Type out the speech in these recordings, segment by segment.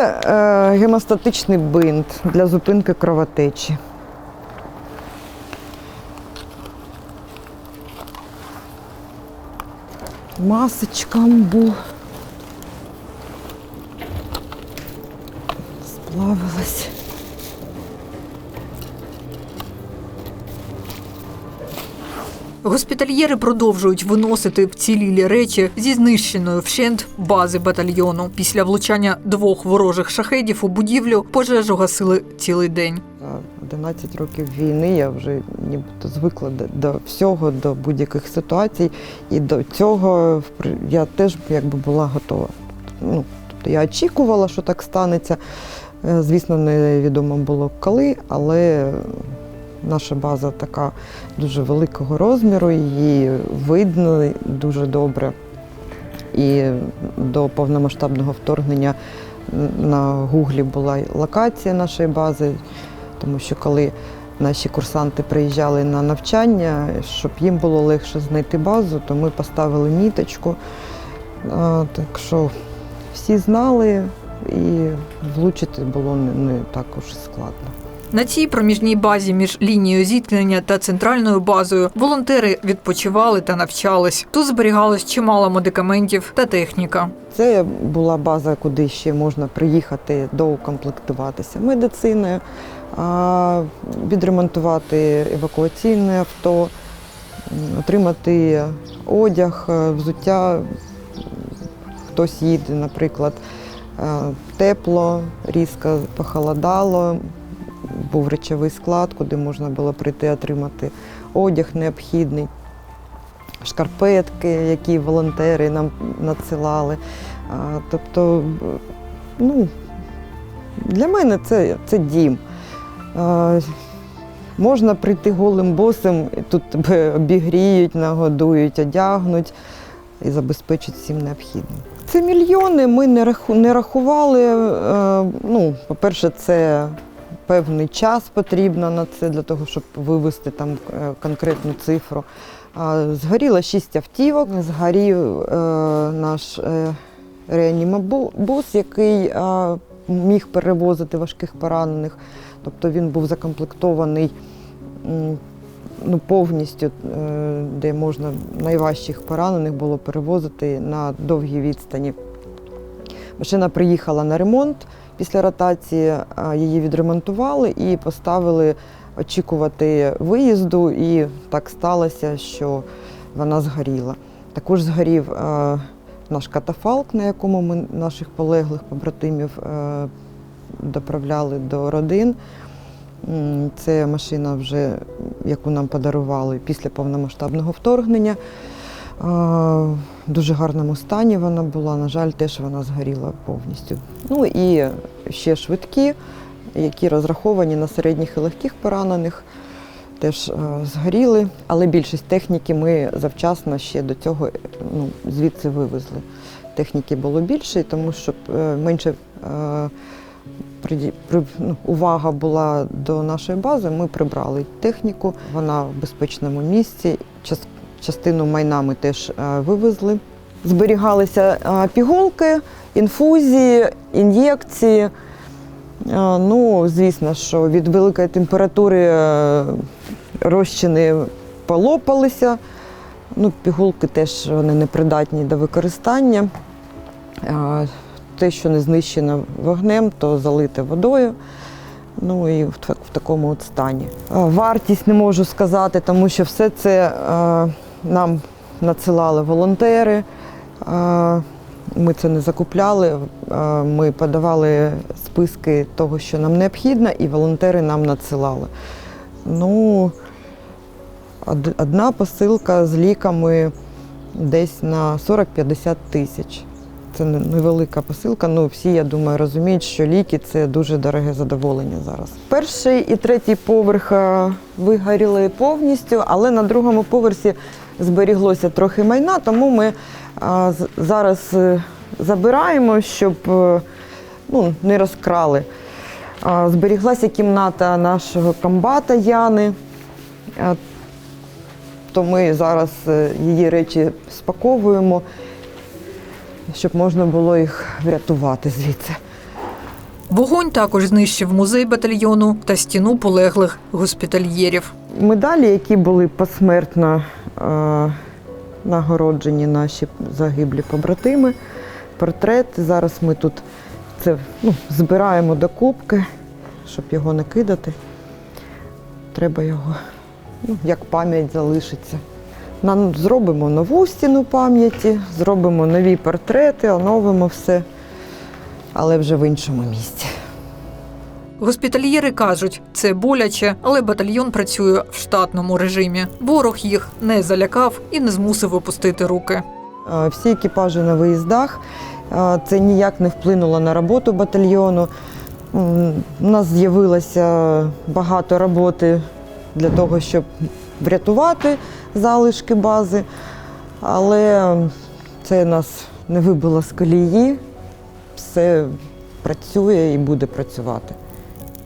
Це гемостатичний бинт для зупинки кровотечі. Масочка амбу. Сплавилась. Госпітальєри продовжують виносити вцілілі речі зі знищеної вщент бази батальйону. Після влучання двох ворожих шахедів у будівлю пожежу гасили цілий день. За 11 років війни я вже нібито звикла до, всього, до будь-яких ситуацій. І до цього я теж якби була готова. Ну, тобто я очікувала, що так станеться. Е, Звісно, невідомо було коли, але наша база така дуже великого розміру, її видно дуже добре. І до повномасштабного вторгнення на Гуглі була локація нашої бази, тому що коли наші курсанти приїжджали на навчання, щоб їм було легше знайти базу, то ми поставили міточку. Так що всі знали і влучити було не, не так уж складно. На цій проміжній базі між лінією зіткнення та центральною базою волонтери відпочивали та навчались. Тут зберігалось чимало медикаментів та техніка. Це була база, куди ще можна приїхати доукомплектуватися медициною, відремонтувати евакуаційне авто, отримати одяг, е, взуття. Хтось їде, наприклад, е, тепло, різко похолодало, був речовий склад, куди можна було прийти отримати одяг необхідний, шкарпетки, які волонтери нам надсилали. Тобто, ну, для мене це, це дім. Можна прийти голим босим, тут тебе обігріють, нагодують, одягнуть і забезпечать всім необхідним. Це мільйони, ми не рахували. Е, Ну, по-перше, це певний час потрібно на це для того, щоб вивести там е, конкретну цифру. Згоріло шість автівок, згорів е, наш е, реанімабус, який міг перевозити важких поранених. Тобто він був закомплектований ну, повністю, де можна найважчих поранених було перевозити на довгій відстані. Машина приїхала на ремонт після ротації, її відремонтували і поставили очікувати виїзду, і так сталося, що вона згоріла. Також згорів е, наш катафалк, на якому ми наших полеглих побратимів е, доправляли до родин. Це машина, вже, яку нам подарували після повномасштабного вторгнення. В дуже гарному стані вона була. На жаль, теж вона згоріла повністю. Ну і ще швидкі, які розраховані на середніх і легких поранених, теж е, згоріли. Але більшість техніки ми завчасно ще до цього е, ну, звідси вивезли. Техніки було більше, тому що е, менше ну, увага була до нашої бази. Ми прибрали техніку, вона в безпечному місці. Час- Частину майна ми теж е, вивезли. Зберігалися е, пігулки, інфузії, ін'єкції. Е, Ну, звісно, що від великої температури розчини полопалися. Ну, пігулки теж вони непридатні до використання. Те, що не знищено вогнем, то залите водою. Ну і в, такому от стані. Вартість не можу сказати, тому що все це нам надсилали волонтери. Е, Ми це не закупляли. е, Ми подавали списки того, що нам необхідно, і волонтери нам надсилали. Ну, одна посилка з ліками десь на 40-50 тисяч. Це невелика посилка. Ну, всі, я думаю, розуміють, що ліки це дуже дороге задоволення зараз. Перший і третій поверх е, вигоріли повністю, але на другому поверсі зберіглося трохи майна, тому ми е, зараз е, забираємо, щоб ну, не розкрали. Зберіглася кімната нашого комбата Яни. То ми зараз її речі спаковуємо, щоб можна було їх врятувати звідси. Вогонь також знищив музей батальйону та стіну полеглих госпітальєрів. Медалі, які були посмертно е, нагороджені наші загиблі побратими, портрети. Зараз ми тут це ну, збираємо до кубки, щоб його не кидати. Треба його, ну, як пам'ять залишиться. Нам зробимо нову стіну пам'яті, зробимо нові портрети, оновимо все, але вже в іншому місці. Госпітальєри кажуть, це боляче, але батальйон працює в штатному режимі. Ворог їх не залякав і не змусив опустити руки. Всі екіпажі на виїздах. Це ніяк не вплинуло на роботу батальйону. У нас з'явилося багато роботи для того, щоб врятувати залишки бази, але це нас не вибило з колії. Все працює і буде працювати.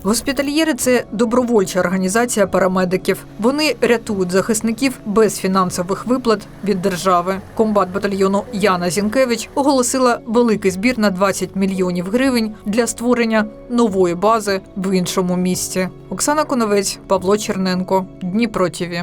Госпітальєри це добровольча організація парамедиків. Вони рятують захисників без фінансових виплат від держави. Комбат батальйону Яна Зінкевич оголосила великий збір на 20 мільйонів гривень для створення нової бази в іншому місті. Оксана Коновець, Павло Черненко, Дніпро ТІВІ.